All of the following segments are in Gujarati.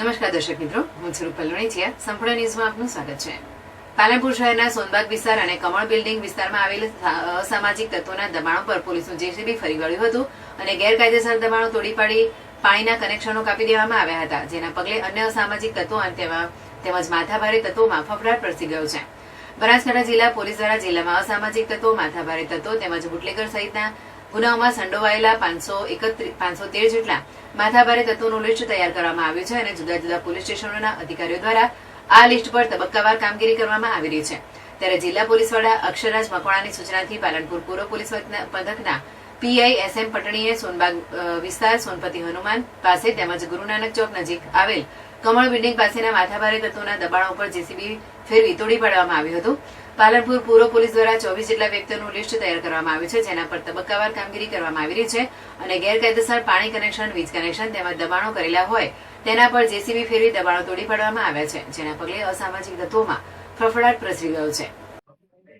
નમસ્કાર દર્શક મિત્રો, હું છું રૂપલ વણેચિયા સંપૂર્ણ ન્યૂઝમાં આપનું સ્વાગત છે. પાલનપુર શહેરના સોનબાગ વિસ્તાર અને કમળ બિલ્ડિંગ વિસ્તારમાં આવેલ અસામાજિક તત્વોના દબાણો પર પોલીસનું જેસીબી ફરી વળ્યું હતું અને ગેરકાયદેસર દબાણો તોડી પાડી પાણીના કનેક્શનો કાપી દેવામાં આવ્યા હતા, જેના પગલે અન્ય અસામાજિક તત્વો અને તેમાં, તેમજ માથાભારે તત્વોમાં ફફડાટ પ્રસરી ગયો છે. બનાસકાંઠા જિલ્લા પોલીસ દ્વારા જિલ્લામાં અસામાજિક તત્વો, માથાભારે તત્વો તેમજ બુટલેગર સહિતના ગુનાઓમાં સંડોવાયેલા પાંચસો પાંચસો તેર જેટલા માથાભારે તત્વોનું લિસ્ટ તૈયાર કરવામાં આવ્યું છે અને જુદા જુદા પોલીસ સ્ટેશનોના અધિકારીઓ દ્વારા આ લિસ્ટ પર તબક્કાવાર કામગીરી કરવામાં આવી રહી છે. ત્યારે જિલ્લા પોલીસ વડા અક્ષરરાજ મકવાણાની સૂચનાથી પાલનપુર પૂર્વ પોલીસ પંથકના પીઆઈ એસ એમ પટણીએ સોનબાગ વિસ્તાર સોનપતિ હનુમાન પાસે તેમજ ગુરુનાનક ચોક નજીક આવેલ કમળ બિલ્ડિંગ પાસેના માથાભારે તત્વોના દબાણ ઉપર જેસીબી ફેરવી તોડી પાડવામાં આવ્યું હતું. પાલનપુર પૂર્વ પોલીસ દ્વારા ચોવીસ જેટલા વ્યક્તિઓનું લિસ્ટ તૈયાર કરવામાં આવ્યું છે, જેના પર તબક્કાવાર કામગીરી કરવામાં આવી રહી છે અને ગેરકાયદેસર પાણી કનેક્શન, વીજ કનેક્શન તેમજ દબાણો કરેલા હોય, તેના પર જેસીબી ફેરવી દબાણો તોડી પાડવામાં આવ્યા છે, જેના પગલે અસામાજિક તત્વોમાં ફફડાટ પ્રસરી ગયો છે.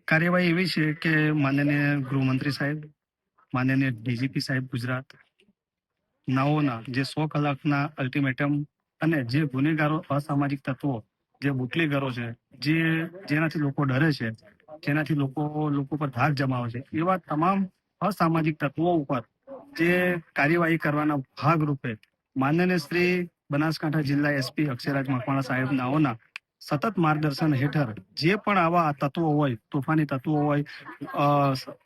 કાર્યવાહી એવી છે કે માનનીય ગૃહમંત્રી સાહેબ, માનનીય ડીજીપી સાહેબ ગુજરાત, નાઓના જે સો કલાકના અલ્ટિમેટમ અને જે ગુનેગારો અસામાજિક તત્વો, જે બુટલેગરો છે, જે જેનાથી લોકો ડરે છે, જેનાથી લોકો લોકો પર ધાક જમાવે છે, એવા તમામ અસામાજિક તત્વો ઉપર જે કાર્યવાહી કરવાના ભાગરૂપે માનનીય શ્રી બનાસકાંઠા જિલ્લા એસપી અક્ષયરાજ મકવાણા સાહેબ નાઓના સતત માર્ગદર્શન હેઠળ જે પણ આવા તત્વો હોય, તોફાની તત્વો હોય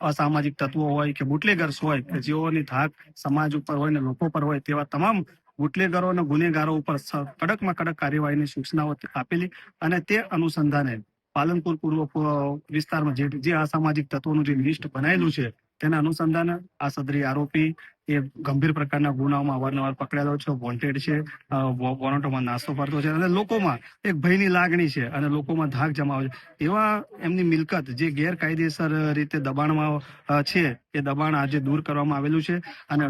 અસામાજિક તત્વો હોય કે બુટલેગર્સ હોય કે જેઓની ધાક સમાજ ઉપર હોય ને લોકો પર હોય તેવા તમામ બુટલેગરો અને ગુનેગારો ઉપર કડકમાં કડક કાર્યવાહીની સૂચનાઓ આપેલી અને તે અનુસંધાને પાલનપુર પૂર્વ વિસ્તારમાં જે જે અસામાજિક તત્વોનું જે લિસ્ટ બનાવેલું છે તેના અનુસંધાને આ સદરી આરોપી એ ગંભીર પ્રકારના ગુનાઓમાં અવારનવાર પકડાયેલો છે વોન્ટેડ છે વોરંટોમાં નાસ્તો કરતો છે અને લોકોમાં એક ભયની લાગણી છે અને લોકોમાં ધાક જમાવે છે. એવા એમની મિલકત જે ગેરકાયદેસર રીતે દબાણમાં છે, એ દબાણ આજે દૂર કરવામાં આવેલું છે અને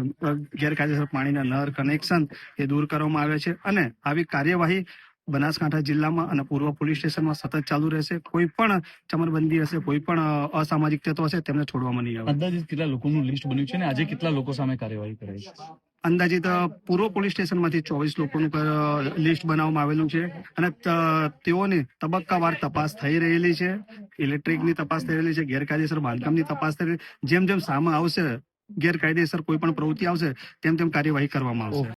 ગેરકાયદેસર પાણીના નર કનેક્શન એ દૂર કરવામાં આવે છે અને આવી કાર્યવાહી બનાસકાંઠા જિલ્લામાં અને પૂર્વ પોલીસ સ્ટેશનમાં સતત ચાલુ રહેશે. કોઈ પણ ચમરબંધી હશે કોઈ પણ અસામાજિક તત્વ હશે તેમને છોડવામાં નહીં આવે. અંદાજિત કેટલા લોકોનું લિસ્ટ બન્યું છે અને આજે કેટલા લોકો સામે કાર્યવાહી કરાઈ છે? અંદાજિત પૂર્વ પોલીસ સ્ટેશનમાંથી ચોવીસ લોકોનું લિસ્ટ બનાવવામાં આવેલું છે. અને તેઓને તેઓની તબક્કાવાર તપાસ થઈ રહેલી છે. ઇલેક્ટ્રિકની તપાસ થઈ રહેલી છે ગેરકાયદેસર બાંધકામની તપાસ થઈ રહી જેમ જેમ સામે આવશે ગેરકાયદેસર કોઈ પણ પ્રવૃત્તિ આવશે તેમ તેમ કાર્યવાહી કરવામાં આવશે.